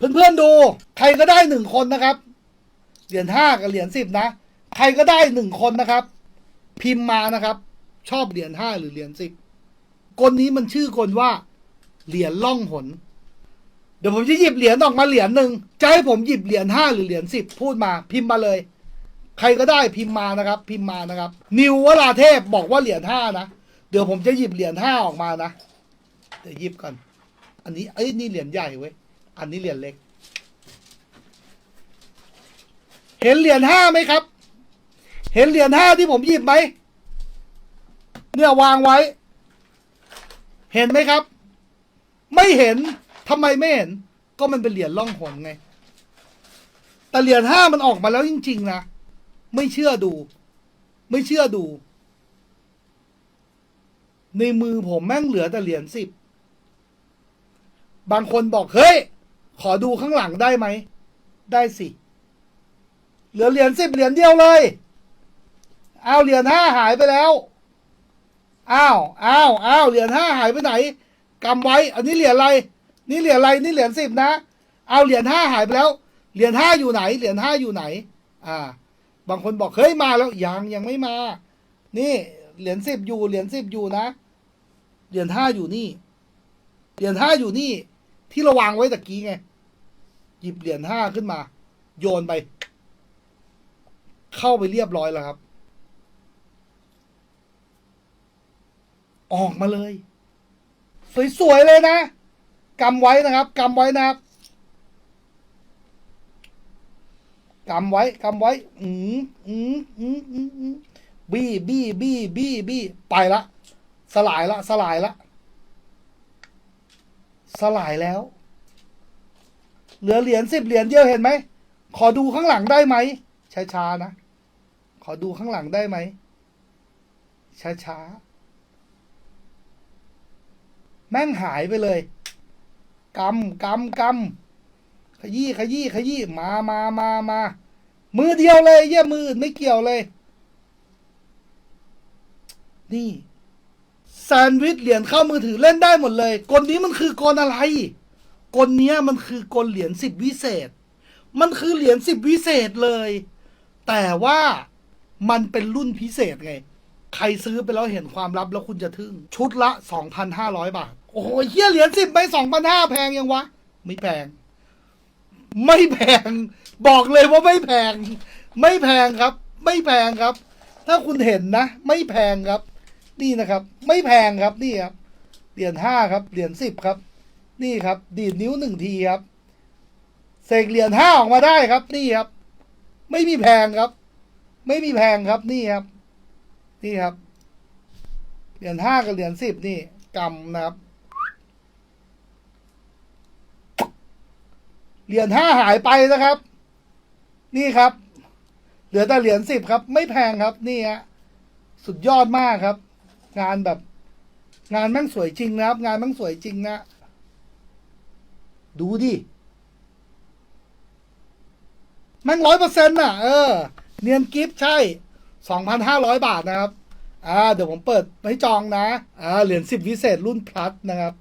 เพื่อนๆดู ใครก็ได้หนึ่งคนนะครับ เหรียญห้ากับเหรียญสิบนะ ใครก็ได้หนึ่งคนนะครับ พิมพ์มานะครับ ชอบเหรียญห้าหรือเหรียญสิบกลนี้มันชื่อกลว่า เหรียญล่องหน เดี๋ยวผมจะหยิบเหรียญออกมาเหรียญหนึ่งจะให้ผมหยิบเหรียญห้าหรือเหรียญสิบพูดมาพิมพ์มาเลย ใครก็ได้พิมพ์มานะครับ พิมพ์มานะครับ นิววราเทพบอกว่าเหรียญห้านะ เดี๋ยวผมจะหยิบเหรียญห้าออกมานะ เดี๋ยวหยิบก่อน อันนี้เอ้ยนี่เหรียญใหญ่เว้ย อันนี้เหรียญเล็ก เห็นเหรียญห้าไหมครับ เห็นเหรียญห้าที่ผมหยิบไหม เนี่ยวางไว้ เห็นไหมครับ ไม่เห็นทำไมไม่เห็น ก็มันเป็นเหรียญล่องหนไง แต่เหรียญห้ามันออกมาแล้วจริง ๆ นะ ไม่เชื่อดู ไม่เชื่อดู ในมือผมแม่งเหลือแต่เหรียญสิบบางคนบอกเฮ้ย ขอดูข้างหลังได้ไหม ได้สิ เหลือเหรียญสิบเหรียญเดียวเลย เอาเหรียญห้าหายไปแล้ว อ้าวอ้าวอ้าวเหรียญห้าหายไปไหนกำไว้ อันนี้เหรียญอะไร นี่เหรียญอะไร นี่เหรียญสิบนะ เอาเหรียญห้าหายไปแล้ว เหรียญห้าอยู่ไหน เหรียญห้าอยู่ไหน อ่า บางคนบอกเฮ้ยมาแล้ว ยังยังไม่มา นี่เหรียญสิบอยู่ เหรียญสิบอยู่นะ เหรียญห้าอยู่นี่ เหรียญห้าอยู่นี่ ที่เราวางไว้ตะกี้ไง หยิบเหรียญห้าขึ้นมา โยนไป เข้าไปเรียบร้อยแล้วครับ ออกมาเลย สวยๆเลยนะกำไว้นะครับกำไว้นะครับกำไว้กำไว้ อืมอืมอืมอืมบี้บี้บี้บี้บี้ไปละ สลายละ สลายละ สลายแล้ว เหลือเหรียญสิบเหรียญเดียวเห็นไหม ขอดูข้างหลังได้ไหมช้าๆนะ ขอดูข้างหลังได้ไหมช้าๆแม่งหายไปเลยกำกำกำขยี้ขยี้ขยี้มามามามามือเดียวเลยเยี่ยมืออื่นไม่เกี่ยวเลย นี่แซนด์วิชเหรียญเข้ามือถือเล่นได้หมดเลย กลนี้มันคือกลอะไร กลเนี้ยมันคือกลเหรียญสิบวิเศษ มันคือเหรียญสิบวิเศษเลย แต่ว่ามันเป็นรุ่นพิเศษไง ใครซื้อไปแล้วเห็นความลับแล้วคุณจะทึ่ง ชุดละ 2,500 บาท โอ้โหเฮียเหรียญสิบไป2,500 แพงยังวะ ไม่แพง ไม่แพง บอกเลยว่าไม่แพง ไม่แพงครับ ไม่แพงครับ ถ้าคุณเห็นนะ ไม่แพงครับ นี่นะครับ ไม่แพงครับ นี่ครับ เหรียญห้าครับ เหรียญสิบครับ นี่ครับ ดีดนิ้วหนึ่งทีครับเสกเหรียญห้าออกมาได้ครับ นี่ครับ ไม่มีแพงครับ ไม่มีแพงครับนี่ครับ นี่ครับ เหรียญห้ากับเหรียญสิบนี่กำนะครับ เหรียญห้าหายไปนะครับ นี่ครับ เหลือแต่เหรียญสิบครับ ไม่แพงครับ นี่ฮะสุดยอดมากครับ งานแบบ งานแม่งสวยจริงนะครับ งานแม่งสวยจริงนะ ดูดิแม่งร้อยเปอร์เซ็นต์น่ะ เออ เนียนกิฟต์ใช่สองพันห้าร้อยบาทนะครับ อ่า เดี๋ยวผมเปิดให้จองนะ อ่า เหรียญสิบวิเศษรุ่นพลัสนะครับ